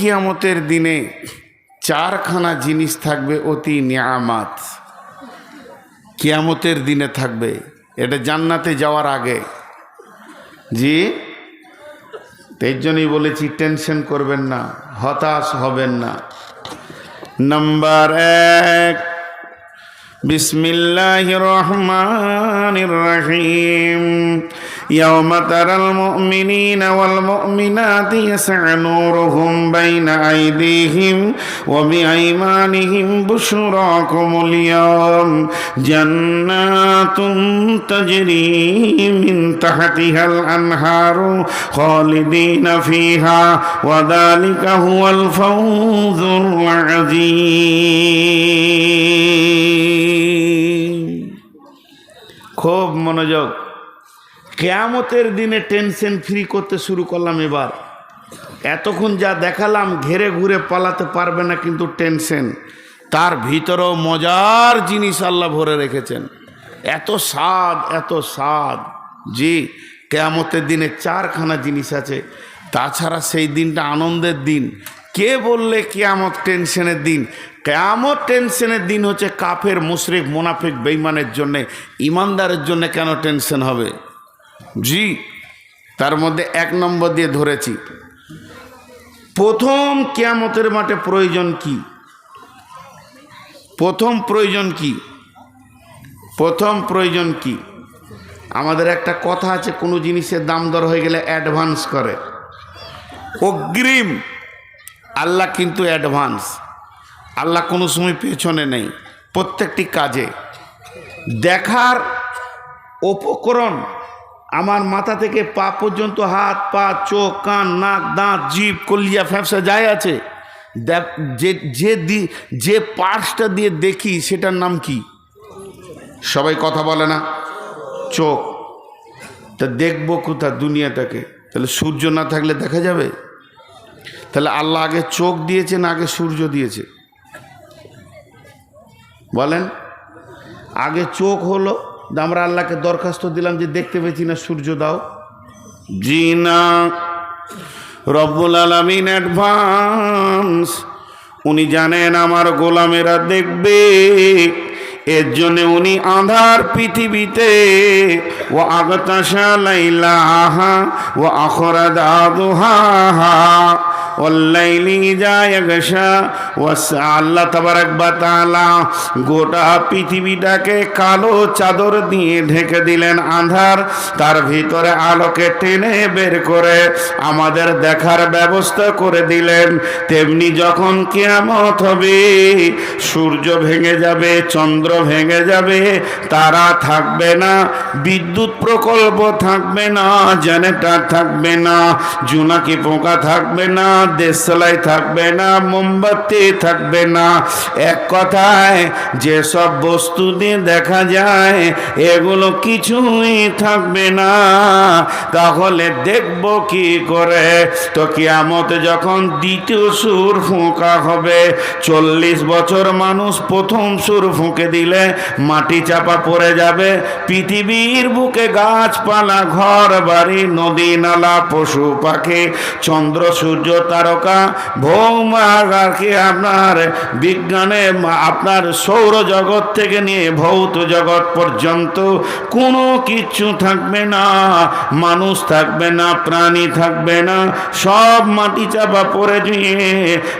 কিয়ামতের দিনে চারখানা জিনিস থাকবে অতি নিয়ামাত। কিয়ামতের দিনে থাকবে। এটা জান্নাতে যাওয়ার আগে। জি? এর জন্যই বলেছি, টেনশন করবেন না, হতাশ হবেন না। নাম্বার এক বিসমিল্লাহ রহমান রহিম। يوم ترى المؤمنين والمؤمنات يسعى نورهم بين أيديهم وبأيمانهم بشراكم اليوم جنات تجري من تحتها الأنهار خالدين فيها وذلك هو الفوز العظيم খুব মনোযোগ কেয়ামতের দিনে টেনশন ফ্রি করতে শুরু করলাম এবার। এতক্ষণ যা দেখালাম, ঘেরে ঘুরে পালাতে পারবে না কিন্তু টেনশন। তার ভিতরেও মজার জিনিস আল্লাহ ভরে রেখেছেন। এত স্বাদ এত স্বাদ। জি, কেয়ামতের দিনে চারখানা জিনিস আছে। তাছাড়া সেই দিনটা আনন্দের দিন। কে বললে কেয়ামত টেনশনের দিন? কেয়ামত টেনশনের দিন হচ্ছে কাফের, মুশরিক, মুনাফিক বেইমানের জন্যে, ইমানদারের জন্য কেন টেনশন হবে? জি, তার মধ্যে এক নম্বর দিয়ে ধরেছি। প্রথম কেয়ামতের মাঠে প্রয়োজন কি? প্রথম প্রয়োজন কি? প্রথম প্রয়োজন কি? আমাদের একটা কথা আছে, কোনো জিনিসের দাম দর হয়ে গেলে অ্যাডভান্স করে। অগ্রিম, আল্লাহ কিন্তু অ্যাডভান্স। আল্লাহ কোনো সময় পেছনে নেই, প্রত্যেকটি কাজে। দেখার উপকরণ আমার মাথা থেকে পা পর্যন্ত হাত, পা, চোখ, কান, নাক, দাঁত, জিভ কলিয়া ফ্যাপসা যাই আছে। যে যে দি, যে পার্টসটা দিয়ে দেখি, সেটার নাম কি? সবাই কথা বলে না? চোখ। তা দেখব কোথা দুনিয়াটাকে। তাহলে সূর্য না থাকলে দেখা যাবে? তাহলে আল্লাহ আগে চোখ দিয়েছে না আগে সূর্য দিয়েছে। বলেন? আগে চোখ হলো আমরা আল্লাহকে দরখাস্ত দিলাম যে দেখতে পেয়েছি না সূর্য দাও। জি না রব্বুল আলমিন অ্যাডভান্স। উনি জানেন আমার গোলামেরা দেখবে। এর জন্য উনি আধার পৃথিবীতে। ও আগতাশা লাইলাহা ও আখরা দাদুহা আল্লাহ তাআলা গোটা পৃথিবীটাকে কালো চাদর দিয়ে ঢেকে দিলেন আধার তার ভিতরে আলোকে টেনে বের করে আমাদের দেখার ব্যবস্থা করে দিলেন। তেমনি যখন কিয়ামত হবে, সূর্য ভেঙে যাবে, চন্দ্র ভেঙে যাবে, তারা থাকবে না, বিদ্যুৎ প্রকল্প থাকবে না, জেনারেটর থাকবে না, জোনাকি পোকা থাকবে না দেশলাই থাকবে না, মোমবাতি থাকবে না। এক কথায় যেসব বস্তু দিয়ে দেখা যায়, এগুলো কিছুই থাকবে না। তাহলে দেখব কি করে? তো কিয়ামতে যখন দ্বিতীয় সুর ফুঁকা হবে, চল্লিশ বছর মানুষ প্রথম সুর ফুঁকে দিলে মাটি চাপা পড়ে যাবে, পৃথিবীর বুকে গাছপালা ঘর বাড়ি নদী, নালা, পশু, পাখি, চন্দ্র, সূর্য তারকা ভৌমাকে আপনার বিজ্ঞানে আপনার সৌরজগৎ থেকে নিয়ে ভৌত জগৎ পর্যন্ত কোনো কিছু থাকবে না, মানুষ থাকবে না, প্রাণী থাকবে না, সব মাটি চাপা পড়ে দিয়ে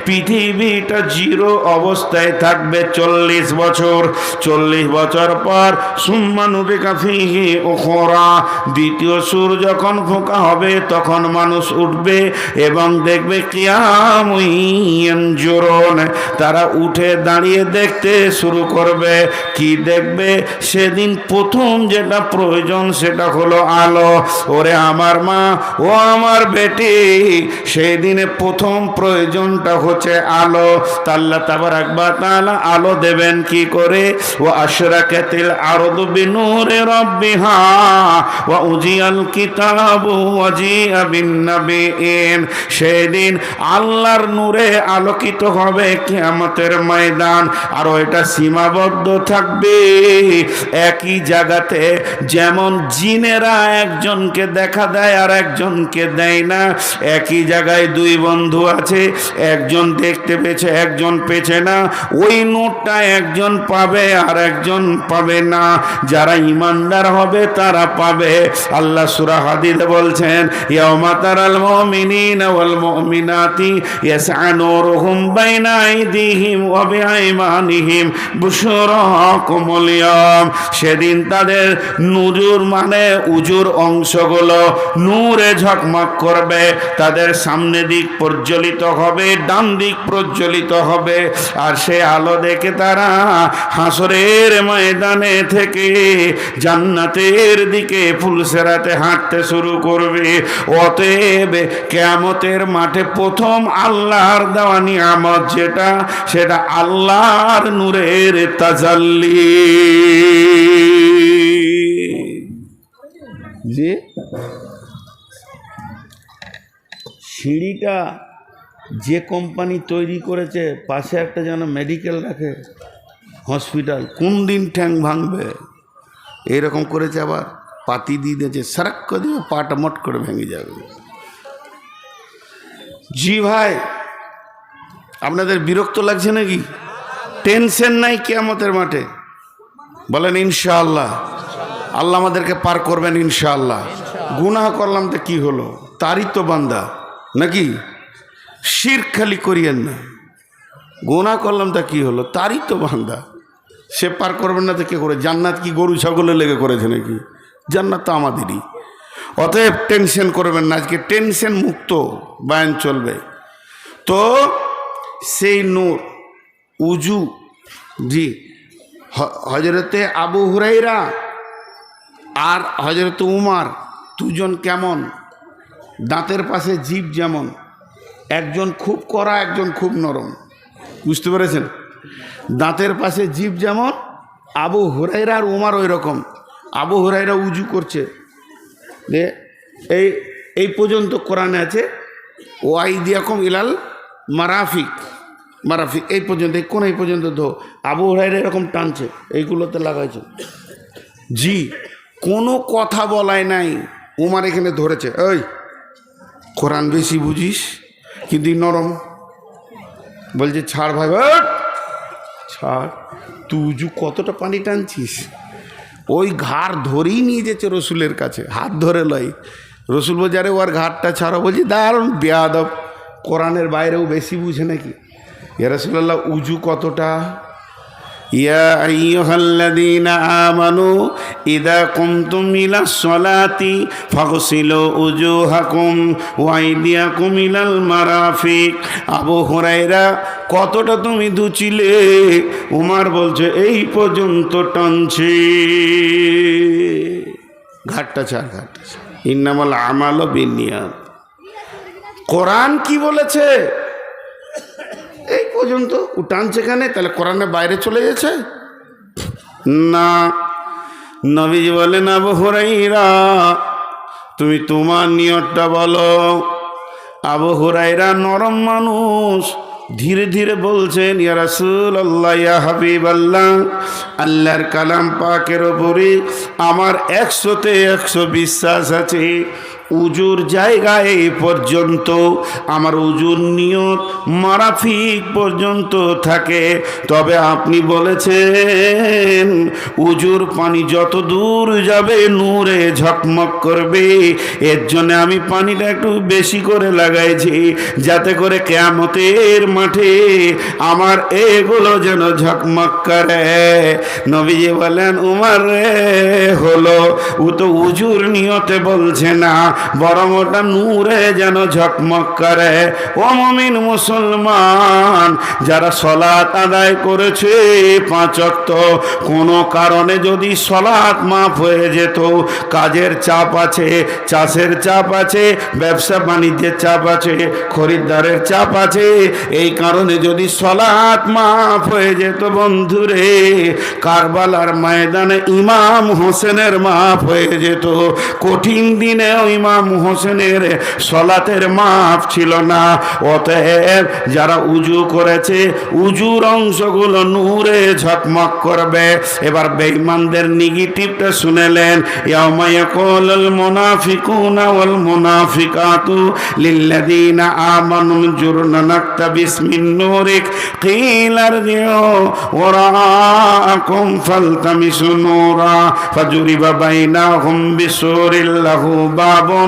পৃথিবীটা জিরো অবস্থায় থাকবে চল্লিশ বছর। চল্লিশ বছর পর সুম্মানুবে কাফিহি ও খোরা, দ্বিতীয় সুর যখন ফোঁকা হবে তখন মানুষ উঠবে এবং দেখবে তারা উঠে দাঁড়িয়ে দেখতে শুরু করবে কি দেখবে সেদিন প্রথম যেটা প্রয়োজন সেটা হলো আলো ওরে আমার মা ও আমার বেটি সেই দিনে প্রথম প্রয়োজনটা হচ্ছে আলো তাল্লা তাবার একবার তালা আলো দেবেন কি করে ও আশরাকাতিল আরদু বিনুরে রাব্বিহা ওয়া উজিয়াল কিতাবু ওয়া জিআ বিন সেদিন দিন আল্লাহর নূরে আলোকিত হবে কেয়ামতের ময়দান। আর ওইটা সীমাবদ্ধ থাকবে। একই জায়গাতে যেমন জিনেরা একজনকে দেখা দেয় আর একজনকে দেয় না, একই জায়গায় দুই বন্ধু আছে, একজন দেখতে পেয়েছে, একজন পেছে না। ওই নোটটা একজন পাবে আর একজন পাবে না। যারা ইমানদার হবে তারা পাবে। আল্লাহ সুরা হাদিদে বলছেন, ইয়াউমা তারাল মুমিনিনা ওয়াল মুমিনাতি ইয়াসআ নূরুহুম বাইনা আইদিহিম ওয়া বিআইমানিহিম বুশরাকুমুল ইয়াম। সেদিন তাদের নুজুর মানে উজুর অংশগুলো নূরে ঝকমক করবে, তাদের সামনে দিক প্রজ্বলিত হবে, ডান দিক প্রজ্বলিত হবে। আর সে আলো দেখে তারা হাসরের ময়দানে থেকে জান্নাতের দিকে ফুলসেরাতে হাঁটতে শুরু করবে। অতএব কেয়ামতের মাঠে প্রথম আল্লাহর দেওয়া নিয়ামত যেটা, সেটা আল্লাহর নূরের তাজাল্লি। যে সিঁড়িটা যে কোম্পানি তৈরি করেছে, পাশে একটা যেন মেডিকেল রাখে হসপিটাল কোন দিন ঠ্যাং ভাঙবে? এরকম করেছে আবার, পাতি দিয়ে দিয়েছে, সারাক্ষ দিয়ে পাটা মট করে ভেঙে যাবে। জি ভাই। আপনাদের বিরক্ত লাগছে নাকি? টেনশন নাই কেয়ামতের মাঠে। বলেন, ইনশাআল্লাহ। আল্লাহ আমাদেরকে পার করবেন, ইনশাআল্লাহ। গুনাহ করলাম তো কি হলো? তারই তো বান্দা। নাকি? শির খালি করিয়েন না। গোনা করলাম তা কি হলো? তারই তো বান্দা। সে পার করবেন না তো কে করে? জান্নাত কি গরু ছাগলে লেগে করেছে নাকি? জান্নাত তো আমাদেরই। অতএব টেনশন করবেন না, আজকে টেনশন মুক্ত বায়ান চলবে। তো সেই নূর, উজু, জি হজরতে আবু হুরাইরা আর হজরত উমার দুজন কেমন? দাঁতের পাশে জীব যেমন, একজন খুব কড়া, একজন খুব নরম। বুঝতে পেরেছেন? দাঁতের পাশে জীব যেমন, আবু হুরাইরা আর উমার ওই রকম আবু হুরাইরা উজু করছে যে এই এই পর্যন্ত কোরআনে আছে, ওয়াই দিয়াকম ইলাল মারাফিক মারাফিক, এই পর্যন্ত, এই কোন এই পর্যন্ত ধো। আবু হুরাইরা এরকম টানছে, এইগুলোতে লাগাইছে। জি, কোনো কথা বলায় নাই, উমার এখানে ধরেছে ওই কোরআন বেশি বুঝিস, কিন্তু নরম। বলছে, ছাড় ভাই। ছাড়, তুই কতটা পানি টানছিস? ওই ঘাড় ধরেই নিয়ে যেছে রসুলের কাছে, হাত ধরে লয়। রসুল বলছে, আরে ওর ঘাটটা ছাড়া। বলছি, দারুণ, বেয়াদব। কোরআনের বাইরেও বেশি বুঝে নাকি? এ রসুল্লাহ উজু কতটা? ইয়া আইয়ুহাল্লাযীনা আমানু ইযা কুমতুম ইলাস সালাতি ফাগসিলু উজুহাকুম ওয়া আইদিয়াকুম ইলাল মারাফিক। আবু হুরায়রা, কতটা তুমি দুচিলে? উমার বলছে, এই পর্যন্ত টানছি। ঘাটটা ছাড় ঘাটটা ছাড়। ইন্নামাল আমাল বিনিয়াত। কোরআন কি বলেছে? পর্যন্ত। টানছে কেন তাহলে কোরআনের বাইরে চলে গেছে। না, নবীজি বলেন আবু হুরাইরা তুমি তোমার নিয়তটা বলো। আবু হুরাইরা নরম মানুষ, ধীরে ধীরে বলছেন, ইয়া রাসূল আল্লাহ ইয়া হাবিব আল্লাহ আল্লাহর কালাম পাকের ওপরে আমার একশোতে একশো বিশ্বাস আছে। উজুর জায়গায় এই পর্যন্ত। আমার উজুর নিয়ত মারাফিক পর্যন্ত থাকে। তবে আপনি বলেছেন, উজুর পানি যত দূর যাবে, নূরে ঝকমক করবে। এর জন্য আমি পানিটা একটু বেশি করে লাগাইছি, যাতে করে কেয়ামতের মাঠে আমার এগুলো যেন ঝকমক করে। নবীজি বলেন, উমার রে, হলো। ও তো উজুর নিয়তে বলছে না বরং ওটা নূরে যেন ঝকমক করে। ও মমিন মুসলমান, যারা সলাৎ আদায় করেছে পাঁচ অক্ত কোনো কারণে যদি সলাৎ মাফ হয়ে যেত, কাজের চাপ আছে, চাষের চাপ আছে, ব্যবসা বাণিজ্যের চাপ আছে, খরিদ্দারের চাপ আছে, এই কারণে যদি সলাৎ মাফ হয়ে যেত বন্ধুরে, কারবালার ময়দানে ইমাম হোসেনের মাফ হয়ে যেত, কঠিন দিনেও ইমাম ইমাম হোসেনের সলাতের মাপ ছিল না। অতএব যারা উজু করেছে, উজুর অংশগুলো নূরে ঝকমক করবে। এবার বেঈমানদের নেগেটিভটা শুনেলেন, ইয়াউমা ইয়াকুলুল মুনাফিকুনা ওয়াল মুনাফিকাতু লিল্লাযীনা আমানু জুরনা নাকতাবিস মিন নূরিক ইরজিউ ওরাআকুম ফালতামিসু নূরা, ফাজুরিবা বাইনাহুম বিসুরিল লাহু বাবুন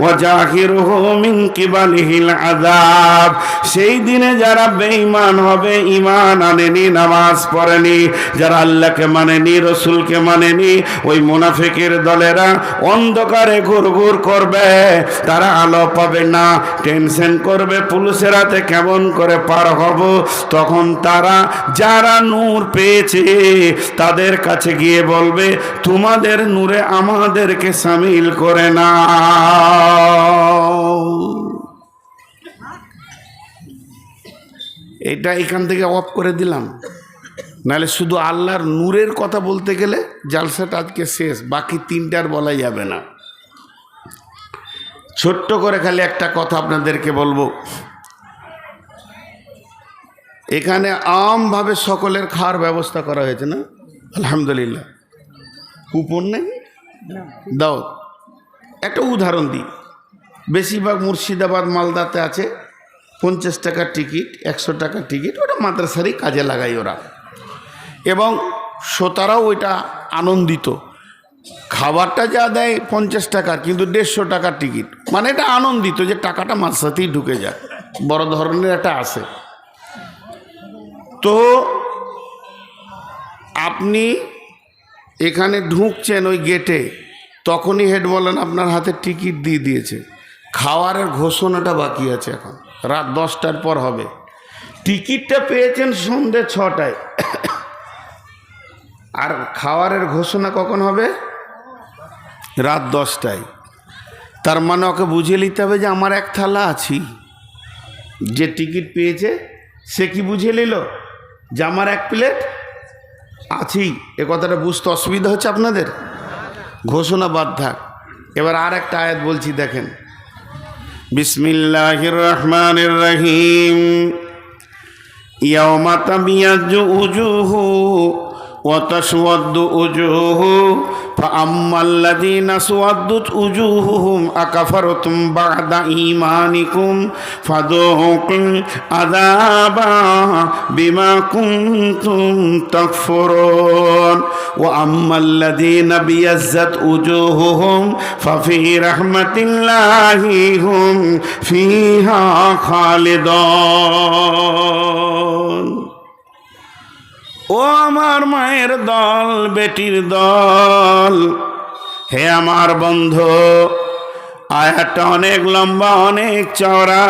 ওয়া জাহিরুহু মিন কিবালিহিল আযাব সেই দিনে যারা বেঈমান হবে আনেনি, নামাজ পড়েনি, যারা আল্লাহকে মানেনি, রসুলকে মানেনি, ওই মুনাফিকের দলেরা অন্ধকারে ঘুরঘুর করবে, তারা আলো পাবে না, টেনশন করবে, পুলিশের হাতে কেমন করে পার হব, তখন তারা যারা নূর পেয়েছে, তাদের কাছে গিয়ে বলবে, তোমাদের নূরে আমাদেরকে সামিল করে না এটা এখান থেকে অফ করে দিলাম। নাহলে শুধু আল্লাহর নূরের কথা বলতে গেলে জালসাটা আজকে শেষ, বাকি তিনটার বলা যাবে না। ছোট্ট করে খালি একটা কথা আপনাদেরকে বলব। এখানে আমভাবে সকলের খাওয়ার ব্যবস্থা করা হয়েছে না? আলহামদুলিল্লাহ। কুপন নেই? দাও। একটা উদাহরণ দিই। বেশিরভাগ মুর্শিদাবাদ মালদাতে আছে পঞ্চাশ টাকার টিকিট একশো টাকার টিকিট ওটা মাদ্রাসারই কাজে লাগাই ওরা। এবং শ্রোতারাও ওইটা আনন্দিত। খাবারটা যা দেয় পঞ্চাশ টাকার কিন্তু দেড়শো টাকার টিকিট। মানে এটা আনন্দিত যে টাকাটা মাদ্রাসাতেই ঢুকে যায়। বড় ধরনের একটা আসে তো আপনি এখানে ঢুকছেন ওই গেটে, তখনই হেড বলেন, আপনার হাতে টিকিট দিয়ে দিয়েছে। খাওয়ারের ঘোষণাটা বাকি আছে এখন। রাত দশটার পর হবে। টিকিটটা পেয়েছেন সন্ধে ছটায়। আর খাওয়ারের ঘোষণা কখন হবে? রাত দশটায়। তার মানে ওকে বুঝিয়ে নিতে হবে যে, আমার এক থালা আছি। যে টিকিট পেয়েছে, সে কি বুঝিয়ে নিল? যে আমার এক প্লেট আছি, এ কথাটা বুঝতে অসুবিধা হচ্ছে আপনাদের? ঘোষণা বাদ থাক। এবার আর একটা আয়াত বলছি, দেখেন। বিসমিল্লাহির রহমানির রহিম। ইয়াউমা তাবিয়াজু উজুহু وتسود وجوههم فأما الذين سودت وجوههم أكفرتم بعد إيمانكم فذوقوا عذابا بما كنتم تكفرون وأما الذين بيزت وجوههم ففي رحمة الله هم فيها خالدون ও আমার মায়ের দল, বেটির দল। হে আমার বন্ধু, আয়াতটা অনেক লম্বা, অনেক চওড়া।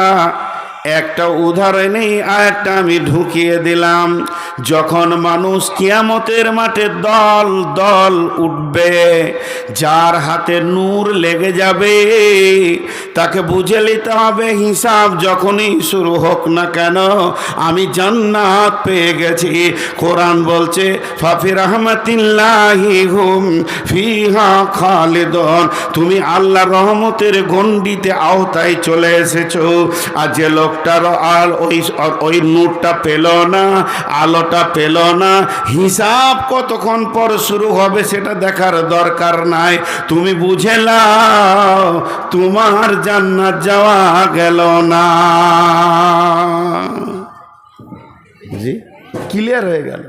একটা উদাহরণেই আয়াতটা আমি ঢুকিয়ে দিলাম। যখন মানুষ কিয়ামতের মাঠে দল দল উঠবে, যার হাতে নূর লেগে যাবে তাকে বুঝে নিতে হবে, হিসাব যখনই শুরু হোক না কেন। আমি জান্নাত পেয়ে গেছি। কোরআন বলছে, ফাফি রহমতিল্লাহি হুম ফিহা খালিদন। তুমি আল্লাহ রহমতের গণ্ডিতে আওতায় চলে এসেছ। আর যে লোকটার আর ওই ওই নূরটা পেল না, আলোটা পেল না, হিসাব কতক্ষণ পর শুরু হবে সেটা দেখার দরকার নাই। তুমি বুঝে তোমার জান্নাত যাওয়া গেল না। জি ক্লিয়ার হয়ে গেল।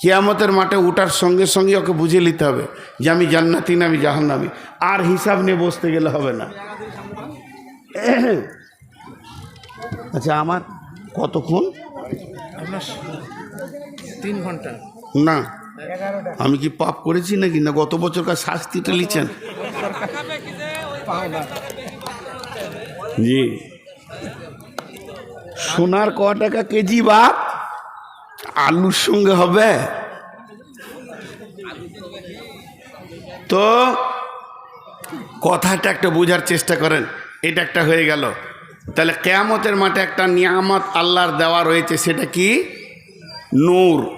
কিয়ামতের মাঠে উঠার সঙ্গে সঙ্গে ওকে বুঝে নিতে হবে যে আমি জান্নাতি না আমি জাহান্নামি। আর হিসাব নিয়ে বসতে গেলে হবে না। আচ্ছা আমার কতক্ষণ? আপনার তিন ঘণ্টা। না আমি কি পাপ করেছি নাকি? না গত বছরকার শাস্তিটা লিখছেন? জি। সোনার ক টাকা কেজি বা আলুর সঙ্গে হবে? তো কথাটা একটা বোঝার চেষ্টা করেন, এটা একটা হয়ে গেল। তাহলে কেয়ামতের মাঠে একটা নিয়ামত আল্লাহর দেওয়া রয়েছে, সেটা কি? নূর।